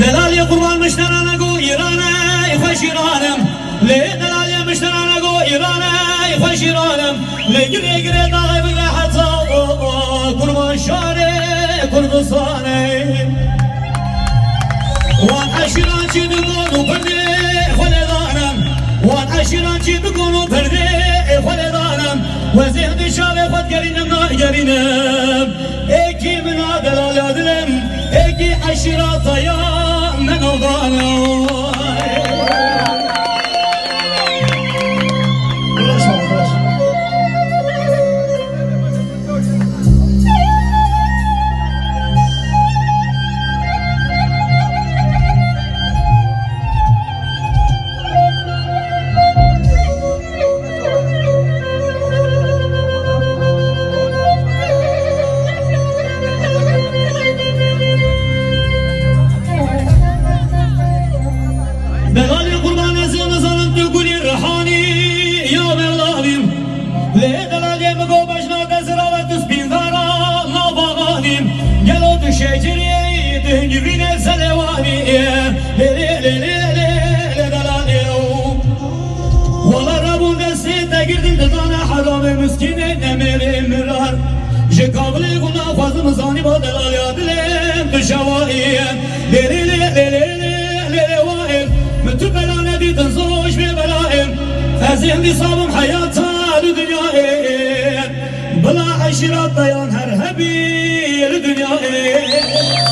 Delalye kurbanmışlar anago İran'a ifaş İran'ım Le delalyemişler anago İran'a ifaş İran'ım Le gire gire dağı bile hatta kurban şare Kurdisane Ve aşiratçı dugu وان عشران چی دکونو پرده خلدانم و زهد شاوه خود گرینم نا گرینم ایکی منا دلال ادلم ایکی عشرات یا من اوضانم تگردin تدانا حرام مسكين نمر مرار جكابلي قلنا فازم زاني بدلال يادلم بشواهيم ليه ليه ليه ليه ليه ليه وائل من تبلا ندي تنزوج ببلائم فازم دي صابم حياتها لدنيا بلا عشرات ضيان هرهبي لدنيا خلينا عدينا